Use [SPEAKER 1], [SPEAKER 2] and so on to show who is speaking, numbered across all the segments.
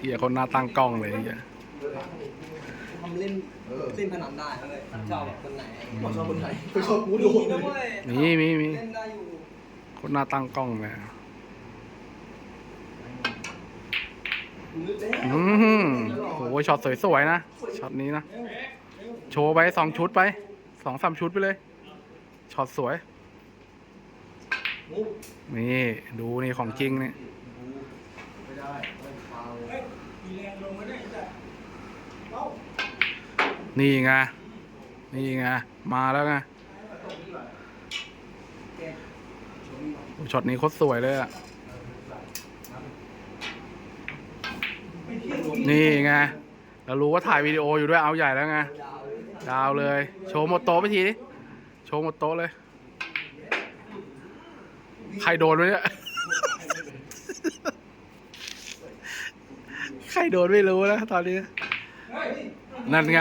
[SPEAKER 1] เฮียคนหน้าตั้งกล้องเลยเฮีย
[SPEAKER 2] ทำเล่นเล่นพนันได้เลยชอบคนไหน
[SPEAKER 3] ชอบคนไหนไปชอบกู
[SPEAKER 2] มี
[SPEAKER 3] โดน
[SPEAKER 2] นะเว้ย
[SPEAKER 1] มีมีมี
[SPEAKER 2] เล่นได้อยู่
[SPEAKER 1] คนหน้าตั้งกล้องเลย
[SPEAKER 2] นึกได้
[SPEAKER 1] อืมโหช็อตสวยๆนะช็อตนี้นะ โชว์ไปสองชุดไปสองสามชุดไปเลยช็อตสวย นี่ ดูนี่ของจริงนี่
[SPEAKER 3] ไม่ ได้ไม่ฟาว
[SPEAKER 2] มีแรงลงมาได้จ้ะ
[SPEAKER 1] นี่ไง นี่ไง มาแล้วไงโอ้ช็อตนี้โคตรสวยเลยอะนี่ไง เรารู้ว่าถ่ายวิดีโออยู่ด้วยเอาใหญ่แล้วไง
[SPEAKER 2] ยาวเลย
[SPEAKER 1] ดาวเลย โชว์หมดโต๊ะไปทีดิโชว์หมดโต๊ะเลย ใครโดนวะเนี่ย ใครโดนไม่รู้นะตอนนี้ นั่นไง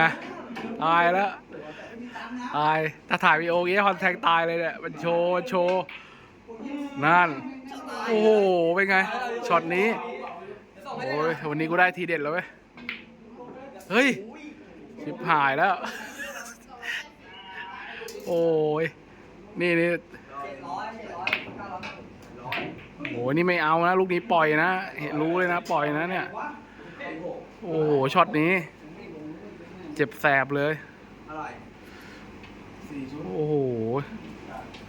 [SPEAKER 1] ตายแล้ว ตาย ถ้าถ่ายวีดีโอเงี้ยคอนแทคตายเลยเนี่ย มันโชว์โชว์ นั่น โอ้โห เป็นไง ช็อตนี้ โอ้ย วันนี้กูได้ทีเด็ดแล้วเว้ย เฮ้ย ชิบหายแล้ว โอ้ย นี่นี่
[SPEAKER 2] เจ็ดร้อยเจ็ดร้อยเก้าร้อย
[SPEAKER 1] โอ้ยนี่ไม่เอานะ ลูกนี้ปล่อยนะ เห็นรู้เลยนะ ปล่อยนะเนี่ย โอ้โหช็อตนี้ เจ็บแสบเลย
[SPEAKER 2] อะไร
[SPEAKER 3] สี่ชุด
[SPEAKER 1] โอ้โห
[SPEAKER 2] เ